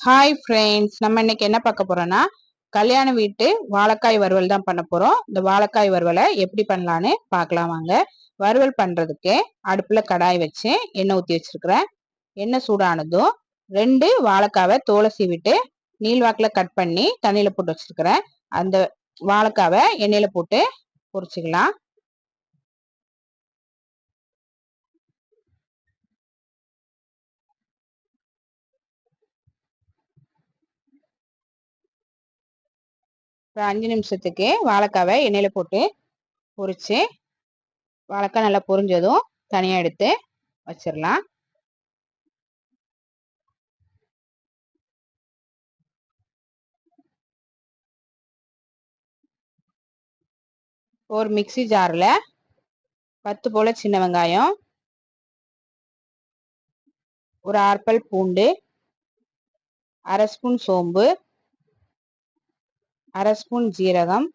Hi friends நம்ம இன்னைக்கு என்ன பார்க்க போறோம்னா கல்யாண வீட்டு வாழைக்காய் வறுவல் தான் பண்ண போறோம். இந்த வாழைக்காய் வறுவலை எப்படி பண்ணலான்னு பார்க்கலாம் வாங்க. வறுவல் பண்றதுக்கு அடுப்புல கடாய் வச்சு எண்ணெய் ஊற்றி வச்சிருக்கிறேன். எண்ணெய் சூடானதும் ரெண்டு வாழைக்காவை தோலை சீவிட்டு நீள்வாக்கில் கட் பண்ணி தண்ணியில் போட்டு வச்சிருக்கிறேன். அந்த வாழைக்காவை எண்ணெயில் போட்டு பொரிச்சிக்கலாம். ஒரு அஞ்சு நிமிஷத்துக்கு வாழைக்காவை எண்ணெயில் போட்டு பொரித்து வாழைக்காய் நல்லா பொரிஞ்சதும் தனியாக எடுத்து வச்சிடலாம். ஒரு மிக்சி ஜாரில் பத்து போல் சின்ன வெங்காயம் ஒரு ஆற்பல் பூண்டு அரை ஸ்பூன் சோம்பு அரை ஸ்பூன் ஜீரகம்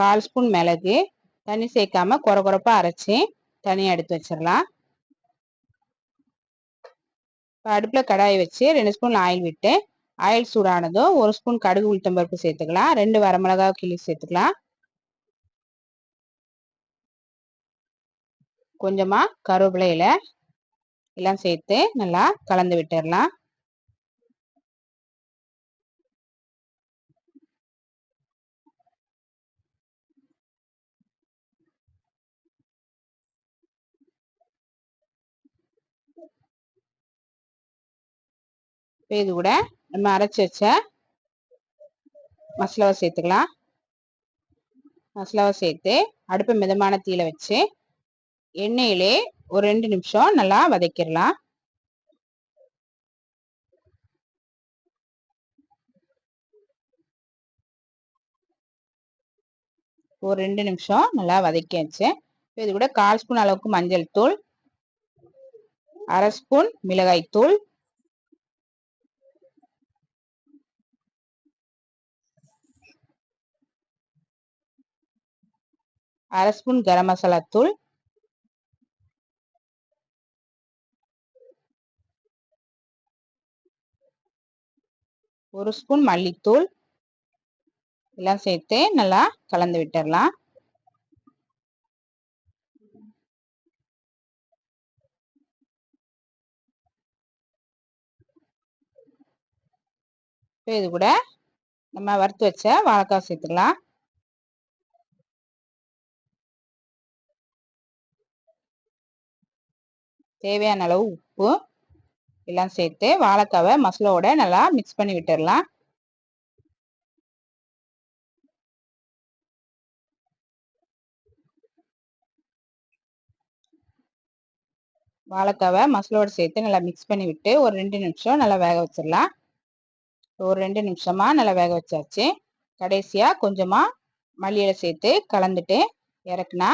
கால் ஸ்பூன் மிளகு தண்ணி சேர்க்காம குறை குறைப்பாக அரைச்சி தனியாக எடுத்து வச்சிடலாம். இப்போ அடுப்பில் கடாயை வச்சு ரெண்டு ஸ்பூன் ஆயில் விட்டு ஆயில் சூடானதும் ஒரு ஸ்பூன் கடுகு உளுத்தம்பருப்பு சேர்த்துக்கலாம். ரெண்டு வரமிளகா கிளி சேர்த்துக்கலாம். கொஞ்சமாக கருவேப்பிலையில எல்லாம் சேர்த்து நல்லா கலந்து விட்டுடலாம். இப்போ இது கூட நம்ம அரைச்சி வச்ச மசாலாவை சேர்த்துக்கலாம். மசாலாவை சேர்த்து அடுப்பு மிதமான தீயில வச்சு எண்ணெயிலே ஒரு ரெண்டு நிமிஷம் நல்லா வதக்கிடலாம். ஒரு ரெண்டு நிமிஷம் நல்லா வதக்கி வச்சு இது கூட கால் ஸ்பூன் அளவுக்கு மஞ்சள் தூள் அரை ஸ்பூன் மிளகாய் தூள் அரை ஸ்பூன் கரம் மசாலா தூள். ஒரு ஸ்பூன் மல்லித்தூள். எல்லாம் சேர்த்து நல்லா கலந்து விட்டுடலாம் இது கூட நம்ம வறுத்து வச்ச வாழைக்காய் சேர்த்துக்கலாம். தேவையான அளவு உப்பு எல்லாம் சேர்த்து வாழைக்காவை மசாலோட நல்லா மிக்ஸ் பண்ணி விட்டுடலாம் வாழைக்காவை மசாலோடு சேர்த்து நல்லா மிக்ஸ் பண்ணி விட்டு ஒரு ரெண்டு நிமிஷம் நல்லா வேக வச்சிடலாம் ஒரு ரெண்டு நிமிஷமா நல்லா வேக வச்சாச்சு. கடைசியாக கொஞ்சமாக மல்லியில் சேர்த்து கலந்துட்டு இறக்குனா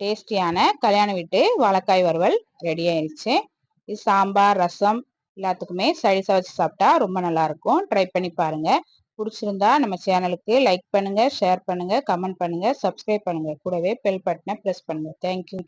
டேஸ்டியான கல்யாண வீட்டு வாழைக்காய் வறுவல் ரெடி ஆயிடுச்சு இது சாம்பார் ரசம் எல்லாத்துக்குமே சைடிஸாக வச்சு சாப்பிட்டா ரொம்ப நல்லாயிருக்கும் ட்ரை பண்ணி பாருங்கள் பிடிச்சிருந்தா நம்ம சேனலுக்கு லைக் பண்ணுங்கள் ஷேர் பண்ணுங்கள் கமெண்ட் பண்ணுங்கள் சப்ஸ்கிரைப் பண்ணுங்கள் கூடவே பெல் பட்டனை ப்ரெஸ் பண்ணுங்கள் தேங்க்யூ